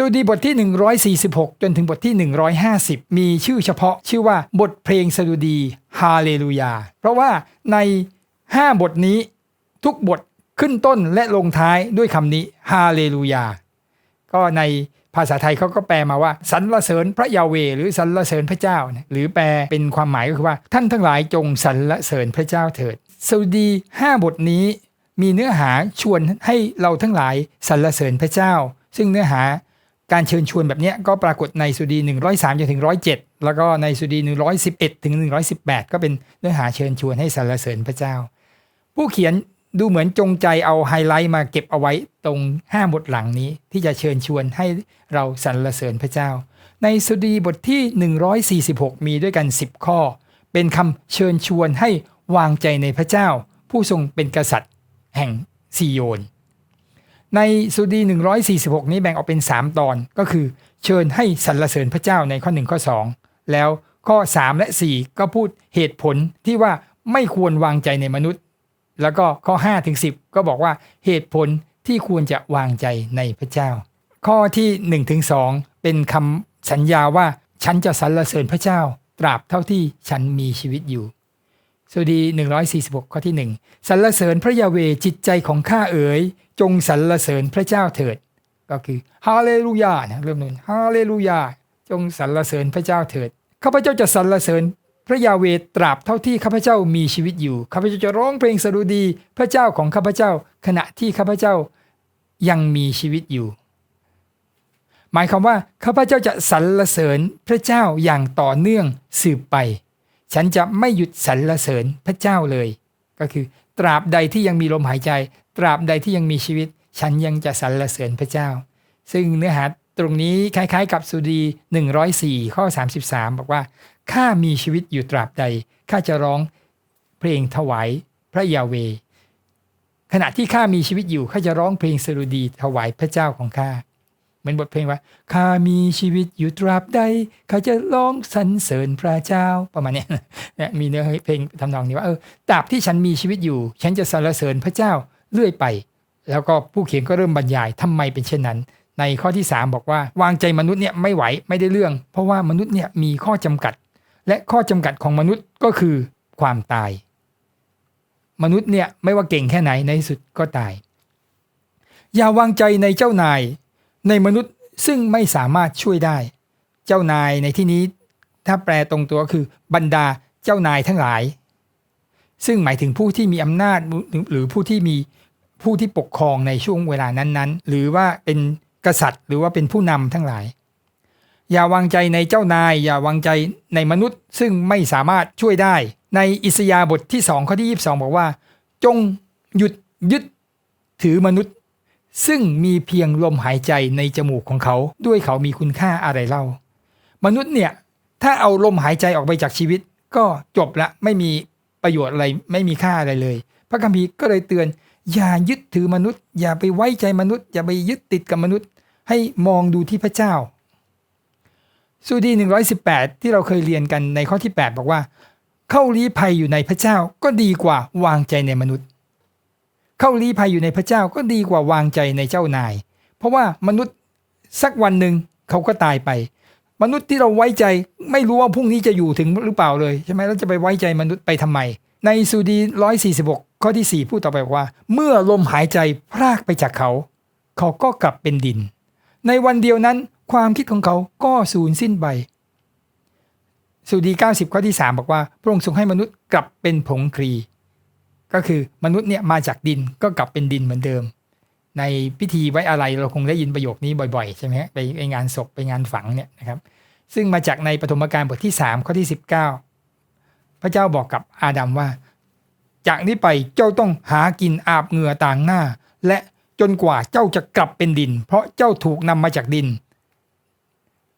สดุดีบทที่ 146 จนถึงบทที่ 150 มีชื่อเฉพาะชื่อว่าบทเพลงสดุดีฮาเลลูยา เพราะว่าใน 5 บทนี้ทุกบทขึ้นต้นและลงท้ายด้วยคำนี้ฮาเลลูยา ก็ในภาษาไทยเขาก็แปลมาว่าสรรเสริญพระยาเวหรือสรรเสริญพระเจ้า หรือแปลเป็นความหมายก็คือว่าท่านทั้งหลายจงสรรเสริญพระเจ้าเถิดสดุดี 5 บทนี้มีเนื้อหาชวนให้เราทั้งหลายสรรเสริญพระเจ้า ซึ่งเนื้อหา การเชิญชวนแบบนี้ก็ปรากฏในสุดี 103จนถึง 107 แล้วก็ในสุดี 111 ถึง 118 ก็เป็นเนื้อหาเชิญชวนให้สรรเสริญพระเจ้า ผู้เขียนดูเหมือนจงใจเอาไฮไลท์มาเก็บเอาไว้ตรง 5 บทหลังนี้ที่จะเชิญชวนให้เราสรรเสริญพระเจ้า ในสุดีบทที่ 146 มีด้วยกัน 10 ข้อ เป็นคำเชิญชวนให้วางใจในพระเจ้า ผู้ทรงเป็นกษัตริย์ แห่งซีโยน ในสุดี 146 นี้แบ่งออกเป็น 3 ตอนก็คือ เชิญให้สรรเสริญพระเจ้าในข้อ 1 ข้อ 2 แล้วข้อ 3 และ 4 ก็พูดเหตุผลที่ว่าไม่ควรวางใจในมนุษย์ แล้วก็ข้อ5ถึง10 ก็บอกว่าเหตุผลที่ควรจะวางใจในพระเจ้า ข้อที่1ถึง2เป็นคำสัญญาว่าฉันจะสรรเสริญพระเจ้า ตราบเท่าที่ฉันมีชีวิตอยู่ สวัสดี 146 ข้อที่ 1สรรเสริญพระยาเวจิตใจของข้าเอ๋ย จงสรรเสริญพระเจ้าเถิด ก็คือฮาเลลูยานะเริ่มนู้นฮาเลลูยา จงสรรเสริญพระเจ้าเถิดข้าพเจ้าจะสรรเสริญพระยาเวตราบเท่าที่ข้าพเจ้ามีชีวิตอยู่ข้าพเจ้าจะร้องเพลงสดุดีพระเจ้าของข้าพเจ้า ขณะที่ข้าพเจ้ายังมีชีวิตอยู่ หมายความว่าข้าพเจ้าจะสรรเสริญพระเจ้าอย่างต่อเนื่องสืบไป ฉันจะไม่หยุดสรรเสริญพระเจ้าเลย ก็คือ ตราบใดที่ยังมีลมหายใจ ตราบใดที่ยังมีชีวิต ฉันยังจะสรรเสริญพระเจ้า ซึ่งเนื้อหาตรงนี้คล้ายๆ กับสุดี 104 ข้อ 33 บอกว่าข้ามีชีวิตอยู่ตราบใดข้าจะร้องเพลงถวายพระยาเว ขณะที่ข้ามีชีวิตอยู่ข้าจะร้องเพลงสรุดีถวายพระเจ้าของข้า มือนบทเพลงว่าข้ามีชีวิตอยู่ตราบใดข้าจะร้องสรรเสริญพระเจ้าประมาณนี้เนี่ยมีเนื้อเพลงทำนองนี้ว่าเออตราบที่ฉันมีชีวิตอยู่ ฉันจะสรรเสริญพระเจ้าเรื่อยไป แล้วก็ผู้เขียนก็เริ่มบรรยายทำไมเป็นเช่นนั้น ในข้อที่ 3 บอกว่าวางใจมนุษย์เนี่ยไม่ไหวไม่ได้เรื่อง เพราะว่ามนุษย์เนี่ยมีข้อจำกัด และข้อจำกัดของมนุษย์ก็คือความตาย มนุษย์เนี่ยไม่ว่าเก่งแค่ไหนในที่สุดก็ตาย อย่าวางใจในเจ้านาย ในมนุษย์ซึ่งไม่สามารถช่วยได้ เจ้านายในที่นี้ ถ้าแปลตรงตัวคือบรรดาเจ้านายทั้งหลาย ซึ่งหมายถึงผู้ที่มีอำนาจหรือผู้ที่มีผู้ที่ปกครองในช่วงเวลานั้นๆ หรือว่าเป็นกษัตริย์ หรือว่าเป็นผู้นำทั้งหลาย อย่าวางใจในเจ้านาย อย่าวางใจในมนุษย์ ซึ่งไม่สามารถช่วยได้ ในอิสยาบทที่2ข้อที่ 22 บอกว่า จงหยุดยึดถือมนุษย์ ซึ่งมีเพียงลมหายใจในจมูกของเขา ด้วยเขามีคุณค่าอะไรเล่า มนุษย์เนี่ย ถ้าเอาลมหายใจออกไปจากชีวิต ก็จบละไม่มีประโยชน์อะไรไม่มีค่าอะไรเลย พระคัมภีร์ก็เลยเตือน อย่ายึดถือมนุษย์ อย่าไปไว้ใจมนุษย์ อย่าไปยึดติดกับมนุษย์ ให้มองดูที่พระเจ้า สูดี 118 ที่เราเคยเรียนกันในข้อที่ 8 บอกว่า เข้าลี้ภัยอยู่ในพระเจ้าก็ดีกว่าวางใจในมนุษย์ เข้าลี้ภัยอยู่ในพระเจ้าก็ดีกว่าวางใจในเจ้านาย เพราะว่ามนุษย์สักวันหนึ่งเขาก็ตายไป มนุษย์ที่เราไว้ใจไม่รู้ว่าพรุ่งนี้จะอยู่ถึงหรือเปล่าเลยใช่ไหมเราจะไปไว้ใจมนุษย์ไปทำไม ในสูดี146ข้อที่4พูดต่อไปว่า เมื่อลมหายใจพรากไปจากเขา เขาก็กลับเป็นดิน ในวันเดียวนั้นความคิดของเขาก็สูญสิ้นไปสูดี90 ข้อที่ 3 บอกว่า พระองค์ทรงให้มนุษย์กลับเป็นผงครี ก็คือมนุษย์เนี่ยมาจากดินก็กลับเป็นดินเหมือนเดิม ในพิธีไว้อะไรเราคงได้ยินประโยคนี้บ่อยๆใช่ไหมไปไปงานศพไปงานฝังเนี่ยนะครับซึ่งมาจากในปฐมกาลบทที่ 3 ข้อที่ 19 พระเจ้าบอกกับอาดัมว่า จากนี้ไปเจ้าต้องหากินอาบเหงื่อต่างหน้า และจนกว่าเจ้าจะกลับเป็นดิน เพราะเจ้าถูกนำมาจากดิน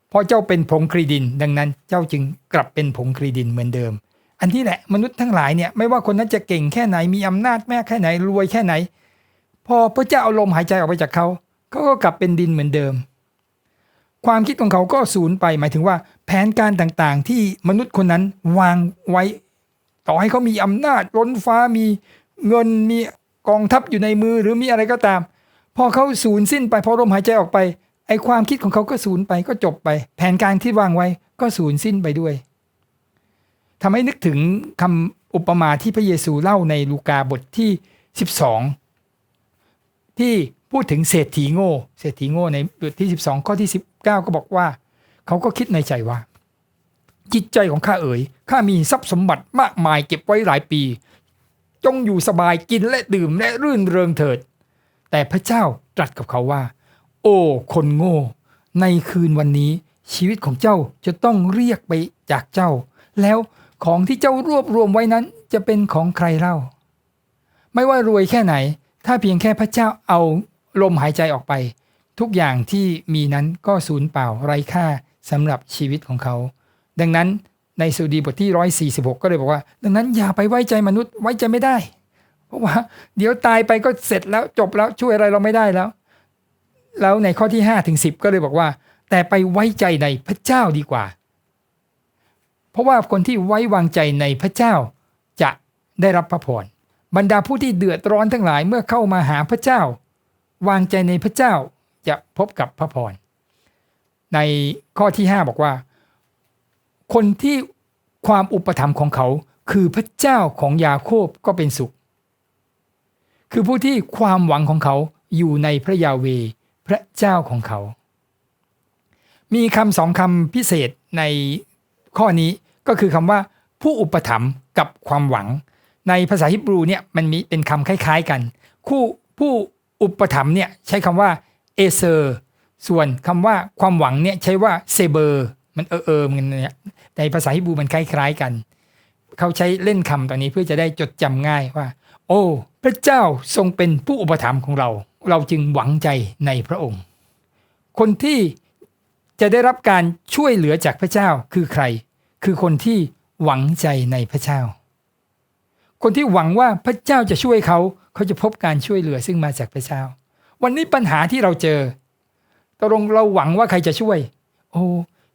เพราะเจ้าเป็นผงครีดิน ดังนั้นเจ้าจึงกลับเป็นผงครีดินเหมือนเดิม อันที่แหละมนุษย์ทั้งหลายเนี่ยไม่ว่าคนนั้นจะเก่งแค่ไหนมีอำนาจแม่แค่ไหนรวยแค่ไหน พอพระเจ้าเอาลมหายใจออกไปจากเขาเขาก็กลับเป็นดินเหมือนเดิม ความคิดของเขาก็สูญไปหมายถึงว่า แผนการต่างๆ ที่มนุษย์คนนั้นวางไว้ ต่อให้เขามีอำนาจล้นฟ้ามีเงินมีกองทัพอยู่ในมือหรือมีอะไรก็ตาม พอเขาสูญสิ้นไปพอลมหายใจออกไปไไอความคิดของเขาก็สูญไปก็จบไป แผนการที่วางไว้ก็สูญสิ้นไปด้วย ทำให้นึกถึงคำอุปมาที่พระเยซูเล่าในลูกาบทที่ 12 ที่พูดถึงเศรษฐีโง่ เศรษฐีโง่ในบทที่ 12 ข้อที่ 19 ก็บอกว่า เขาก็คิดในใจว่า จิตใจของข้าเอ๋ยข้ามีทรัพย์สมบัติมากมายเก็บไว้หลายปี จงอยู่สบายกินและดื่มและรื่นเริงเถิด แต่พระเจ้าตรัสกับเขาว่า โอ้คนโง่ ในคืนวันนี้ชีวิตของเจ้าจะต้องเรียกไปจากเจ้า แล้ว ของที่เจ้ารวบรวมไว้นั้นจะเป็นของใครเล่า ไม่ว่ารวยแค่ไหน ถ้าเพียงแค่พระเจ้าเอาลมหายใจออกไป ทุกอย่างที่มีนั้นก็สูญเปล่าไร้ค่าสำหรับชีวิตของเขา ดังนั้นในสุดีบทที่ 146 ก็เลยบอกว่า ดังนั้นอย่าไปไว้ใจมนุษย์ไว้ใจไม่ได้ เพราะว่า เดี๋ยวตายไปก็เสร็จแล้วจบแล้วช่วยอะไรเราไม่ได้แล้ว แล้วในข้อที่5ถึง10 ก็เลยบอกว่า แต่ไปไว้ใจในพระเจ้าดีกว่า เพราะว่าคนที่ไว้วางใจในพระเจ้า จะได้รับพระพรบรรดาผู้ที่เดือดร้อนทั้งหลายเมื่อเข้ามาหาพระเจ้า วางใจในพระเจ้าจะพบกับพระพรในข้อที่ 5 บอกว่า คนที่ความอุปถัมภ์ของเขาคือพระเจ้าของยาโคบก็เป็นสุข คือผู้ที่ความหวังของเขาอยู่ในพระยาเวพระเจ้าของเขา มีคำสองคำพิเศษในข้อนี้ ก็คือคำว่าผู้อุปถัมภ์กับความหวัง ในภาษาฮิบรูเนี่ยมันมีเป็นคำคล้าย ๆกัน คู่ผู้อุปถัมภ์เนี่ยใช้คำว่าเอเซอร์ส่วนคำว่าความหวังเนี่ยใช้ว่าเซเบอร์มันเออเออมันเนี่ยในภาษาฮิบรูมันคล้ายๆกัน เขาใช้เล่นคำตอนนี้เพื่อจะได้จดจำง่ายว่า โอ้ พระเจ้าทรงเป็นผู้อุปถัมภ์ของเรา เราจึงหวังใจในพระองค์ คนที่จะได้รับการช่วยเหลือจากพระเจ้าคือใคร คือคนที่หวังใจในพระเจ้า คนที่หวังว่าพระเจ้าจะช่วยเขาเขาจะพบการช่วยเหลือซึ่งมาจากพระเจ้า วันนี้ปัญหาที่เราเจอตกลงเราหวังว่าใครจะช่วย โอ้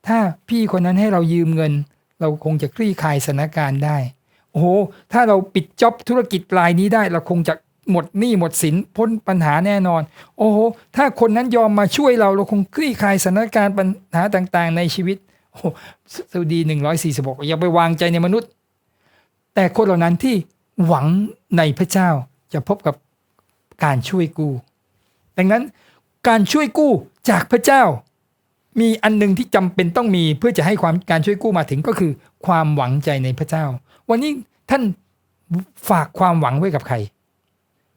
ถ้าพี่คนนั้นให้เรายืมเงิน เราคงจะคลี่คลายสถานการณ์ได้ โอ้โห ถ้าเราปิดจ็อบธุรกิจรายนี้ได้ เราคงจะหมดหนี้หมดสินพ้นปัญหาแน่นอน โอ้โห ถ้าคนนั้นยอมมาช่วยเราเราคงคลี่คลายสถานการณ์ปัญหาต่างๆ ในชีวิต สวดีหนึ่งร้อยสี่สิบกอย่าไปวางใจในมนุษย์ แต่คนเหล่านั้นที่หวังในพระเจ้าจะพบกับการช่วยกู้ ดังนั้นการช่วยกู้จากพระเจ้า มีอันหนึ่งที่จำเป็นต้องมีเพื่อจะให้ความการช่วยกู้มาถึงก็คือ ความหวังใจในพระเจ้า วันนี้ท่านฝากความหวังไว้กับใคร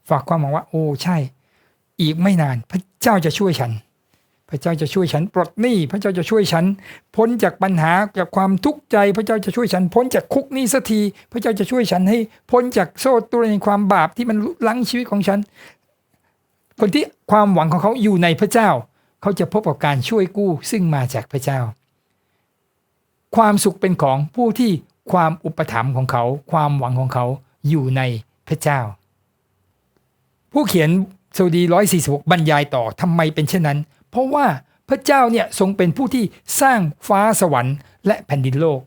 ฝากความหวังว่า โอ้ใช่ อีกไม่นานพระเจ้าจะช่วยฉัน พระเจ้าจะช่วยฉันปลดหนี้พระเจ้าจะช่วยฉัน พ้นจากปัญหาจากความทุกข์ใจ พระเจ้าจะช่วยฉัน พ้นจากคุกนี้สักที พระเจ้าจะช่วยฉันให้ พ้นจากโซ่ตรวนในความบาปที่มันลังชีวิตของฉัน คนที่ความหวังของเขาอยู่ในพระเจ้า เขาจะพบกับการช่วยกู้ซึ่งมาจากพระเจ้า ความสุขเป็นของผู้ที่ความอุปถัมภ์ของเขา ความหวังของเขาอยู่ในพระเจ้า ผู้เขียนสดี146บรรยายต่อทำไมเป็นเช่นนั้น เพราะว่าพระเจ้าเนี่ยทรงเป็นผู้ที่สร้างฟ้าสวรรค์และแผ่นดินโลก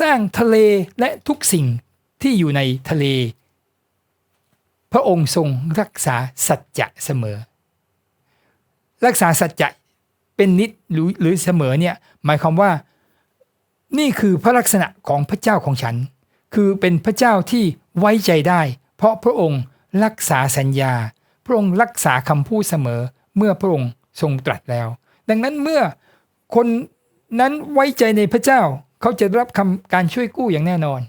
สร้างทะเลและทุกสิ่งที่อยู่ในทะเล พระองค์ทรงรักษาสัจจะเสมอ รักษาสัจจะเป็นนิดหรือหรือเสมอเนี่ยหมายความว่า นี่คือพระลักษณะของพระเจ้าของฉัน คือเป็นพระเจ้าที่ไว้ใจได้ เพราะพระองค์รักษาสัญญา พระองค์รักษาคำพูดเสมอเมื่อพระองค์ ทรงตรัสแล้ว ดังนั้นเมื่อคนนั้นไว้ใจในพระเจ้า เขาจะรับคำการช่วยกู้อย่างแน่นอน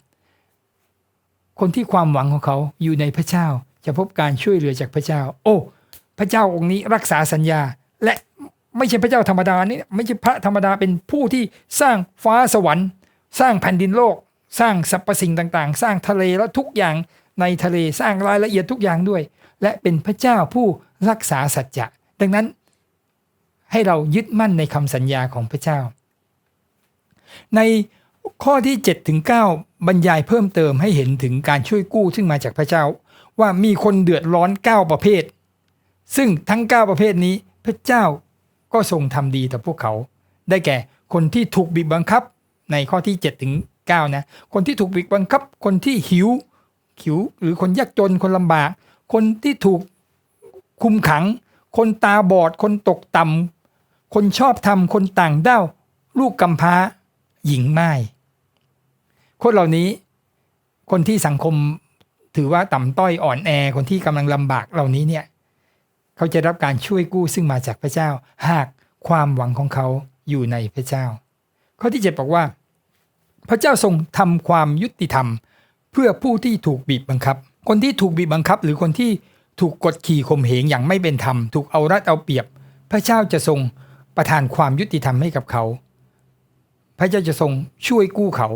คนที่ความหวังของเขาอยู่ในพระเจ้า จะพบการช่วยเหลือจากพระเจ้า โอ้ พระเจ้าองค์นี้รักษาสัญญา และไม่ใช่พระเจ้าธรรมดานี่ไม่ใช่พระธรรมดาเป็นผู้ที่สร้างฟ้าสวรรค์ สร้างแผ่นดินโลก สร้างสรรพสิ่งต่าง ๆ สร้างทะเลและทุกอย่างในทะเลสร้างรายละเอียดทุกอย่างด้วย และเป็นพระเจ้าผู้รักษาสัจจะ ดังนั้น ให้เรายึดมั่นในคำสัญญาของพระเจ้า ในข้อที่7ถึง9บรรยายเพิ่มเติมให้เห็นถึงการช่วยกู้ซึ่งมาจากพระเจ้า ว่ามีคนเดือดร้อน 9 ประเภท ซึ่งทั้ง 9 ประเภทนี้พระเจ้าก็ทรงทำดีต่อพวกเขา ได้แก่คนที่ถูกบีบบังคับในข้อที่7ถึง9นะคนที่ถูกบีบบังคับ คนที่หิวหิว หรือคนยากจนคนลำบาก คนที่ถูกคุมขัง คนตาบอด คนตกต่ำ คนชอบทำคนต่างด้าวลูกกำพร้า หญิงไม้คนเหล่านี้ คนที่สังคมถือว่าต่ำต้อยอ่อนแอคนที่กำลังลำบากเหล่านี้เนี่ย เขาจะรับการช่วยกู้ซึ่งมาจากพระเจ้า หากความหวังของเขาอยู่ในพระเจ้า ข้อที่เจ็ดบอกว่า พระเจ้าทรงทำความยุติธรรม เพื่อผู้ที่ถูกบีบบังคับ คนที่ถูกบีบบังคับ หรือคนที่ถูกกดขี่ข่มเหงอย่างไม่เป็นธรรม ถูกเอารัดเอาเปรียบ พระเจ้าจะทรง ประทานความยุติธรรมให้กับเขา พระเจ้าจะทรงช่วยกู้เขา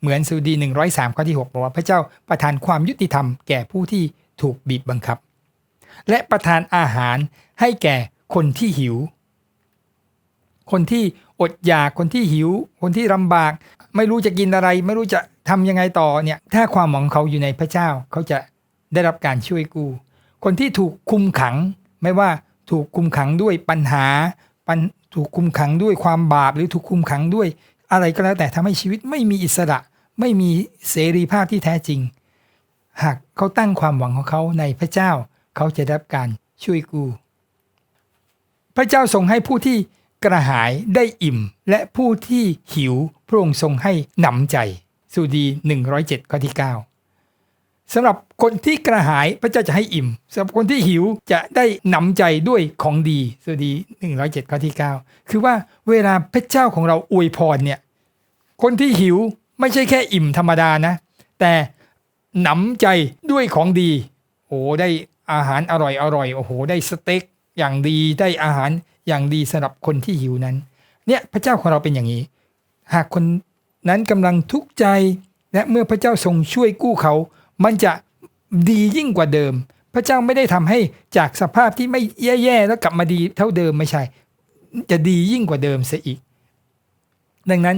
เหมือนสุดี103ข้อที่6บอกว่าพระเจ้าประทานความยุติธรรมแก่ผู้ที่ถูกบีบบังคับ และประทานอาหารให้แก่คนที่หิว คนที่อดอยากคนที่หิว คนที่ลำบาก ไม่รู้จะกินอะไร ไม่รู้จะทำยังไงต่อเนี่ยถ้าความหวังเขาอยู่ในพระเจ้าเขาจะได้รับการช่วยกู้คนที่ถูกคุมขัง ไม่ว่าถูกคุมขังด้วยปัญหา ปัญถูกคุมขังด้วยความบาปหรือถูกคุมขังด้วย อะไรก็แล้วแต่ทำให้ชีวิตไม่มีอิสระ ไม่มีเสรีภาพที่แท้จริง หากเขาตั้งความหวังของเขาในพระเจ้า เขาจะได้รับการช่วยกู้พระเจ้าทรงให้ผู้ที่กระหายได้อิ่ม และผู้ที่หิวพระองค์ทรงให้หนำใจ สุดี 107ข้อที่ 9สำหรับ คนที่กระหายพระเจ้าจะให้อิ่มสำหรับคนที่หิวจะได้หนำใจด้วยของดีสดี 107ข้อที่ 9 คือว่าเวลาพระเจ้าของเราอวยพรเนี่ยคนที่หิวไม่ใช่แค่อิ่มธรรมดานะ แต่หนำใจด้วยของดีโอ้ได้อาหารอร่อยอร่อยโอ้โห ได้สเต็กอย่างดีได้อาหารอย่างดีสำหรับคนที่หิวนั้น เนี่ยพระเจ้าของเราเป็นอย่างนี้ หากคนนั้นกำลังทุกข์ใจ และเมื่อพระเจ้าทรงช่วยกู้เขา มันจะ ดียิ่งกว่าเดิม พระเจ้าไม่ได้ทำให้จากสภาพที่ไม่แย่ๆแล้วกลับมาดีเท่าเดิมไม่ใช่ จะดียิ่งกว่าเดิมเสียอีก ดังนั้น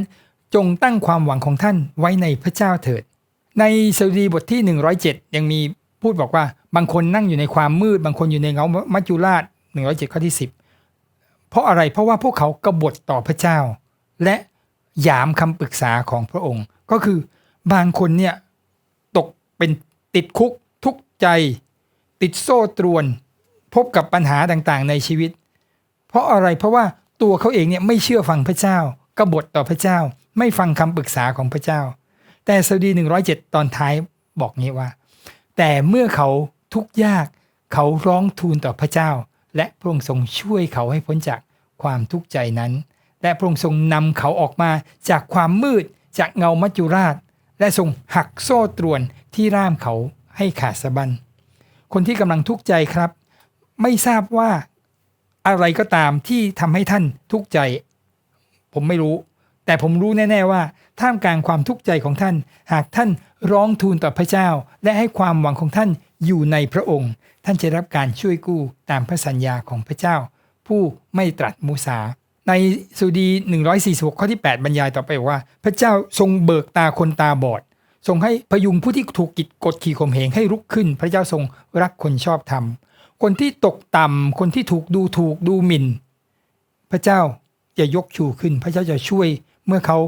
จงตั้งความหวังของท่านไว้ในพระเจ้าเถิด ในสดุดีบทที่ 107 ยังมีพูดบอกว่าบางคนนั่งอยู่ในความมืด บางคนอยู่ในเงามัจจุราช107 ข้อที่ 10 เพราะอะไรเพราะว่าพวกเขากบฏต่อพระเจ้า และหยามคำปรึกษาของพระองค์ ก็คือบางคนเนี่ยตกเป็นติดคุก ใจ ติดโซ่ตรวน พบกับปัญหาต่างๆ ในชีวิต เพราะอะไรเพราะว่าตัวเขาเองเนี่ยไม่เชื่อฟังพระเจ้ากบฏต่อพระเจ้า ไม่ฟังคำปรึกษาของพระเจ้า แต่สดี 107 ตอนท้ายบอกงี้ว่า แต่เมื่อเขาทุกข์ยากเขาร้องทูลต่อพระเจ้า และพระองค์ทรงช่วยเขาให้พ้นจากความทุกข์ใจนั้น และพระองค์ทรงนำเขาออกมาจากความมืดจากเงามัจจุราช และทรงหักโซ่ตรวนที่ร่ามเขา ให้ขาดสะบันคนที่กำลังทุกข์ใจครับ ไม่ทราบว่าอะไรก็ตามที่ทำให้ท่านทุกข์ใจ ผมไม่รู้ แต่ผมรู้แน่ ๆ ว่า ท่ามกลางความทุกข์ใจของท่าน หากท่านร้องทูลต่อพระเจ้า และให้ความหวังของท่านอยู่ในพระองค์ ท่านจะรับการช่วยกู้ตามพระสัญญาของพระเจ้า ผู้ไม่ตรัสมูสา ในสุดี 146 ข้อที่ 8 บรรยายต่อไปว่า พระเจ้าทรงเบิกตาคนตาบอด ทรงให้พยุงผู้ที่ถูกกิดกดขี่ข่มเหงให้ลุกขึ้น พระเจ้าทรงรักคนชอบธรรม คนที่ตกต่ำคนที่ถูกดูถูกดูหมิ่น พระเจ้าจะยกชูขึ้น พระเจ้าจะช่วยเมื่อเขา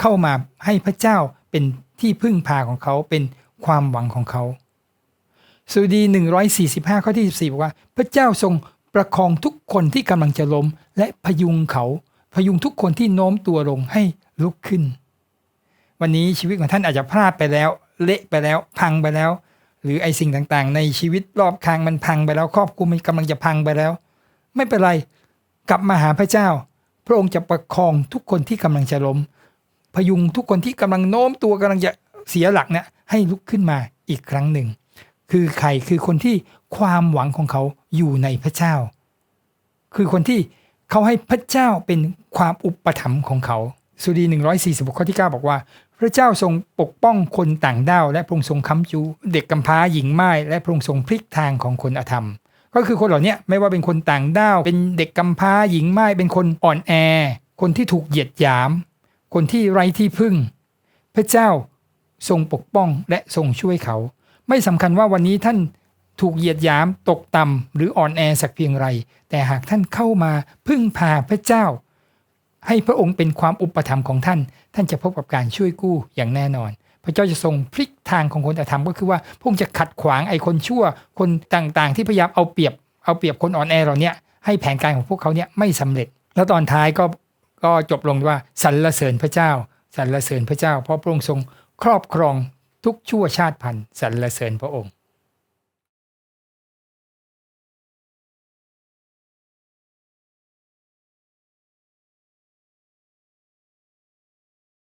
เข้ามาให้พระเจ้าเป็นที่พึ่งพาของเขาเป็นความหวังของเขาสุดี 145 ข้อที่ 14 บอกว่า พระเจ้าทรงประคองทุกคนที่กำลังจะล้ม และพยุงเขา พยุงทุกคนที่โน้มตัวลงให้ลุกขึ้น วันนี้ชีวิตของท่านอาจจะพลาดไปแล้ว เละไปแล้วพังไปแล้ว หรือไอสิ่งต่างๆ ในชีวิตรอบข้างมันพังไปแล้ว ครอบครัวมันกำลังจะพังไปแล้ว ไม่เป็นไรกลับมาหาพระเจ้า พระองค์จะประคองทุกคนที่กำลังจะล้ม พยุงทุกคนที่กำลังโน้มตัวกำลังจะเสียหลักเนี่ยให้ลุกขึ้นมาอีกครั้งหนึ่ง คือใครคือคนที่ความหวังของเขาอยู่ในพระเจ้า คือคนที่เขาให้พระเจ้าเป็นความอุปถัมภ์ของเขาสุดี 146 ข้อที่ 9 บอกว่า พระเจ้าทรงปกป้องคนต่างด้าวและพระองค์ทรงค้ำจูเด็กกำพร้าหญิงไม้และพระองค์ทรงพลิกทางของคนอธรรม ก็คือคนเหล่านี้ไม่ว่าเป็นคนต่างด้าว เป็นเด็กกำพร้าหญิงไม้เป็นคนอ่อนแอ คนที่ถูกเหยียดหยาม คนที่ไร้ที่พึ่ง พระเจ้าทรงปกป้องและทรงช่วยเขา ไม่สำคัญว่าวันนี้ท่านถูกเหยียดหยามตกต่ำหรืออ่อนแอสักเพียงไร แต่หากท่านเข้ามาพึ่งพาพระเจ้า ให้พระองค์เป็นความอุปถัมภ์ของท่าน ท่านจะพบกับการช่วยกู้อย่างแน่นอน พระเจ้าจะทรงพลิกทางของคนอธรรมก็คือว่าพระองค์จะขัดขวางไอ้คนชั่ว คนต่างๆ ที่พยายามเอาเปรียบ เอาเปรียบคนอ่อนแอเราเนี่ยให้แผนการของพวกเขาเนี่ยไม่สำเร็จ แล้วตอนท้ายก็ก็จบลงว่าสรรเสริญพระเจ้าสรรเสริญพระเจ้า เพราะพระองค์ทรงครอบครองทุกชั่วชาติพันธุ์สรรเสริญพระองค์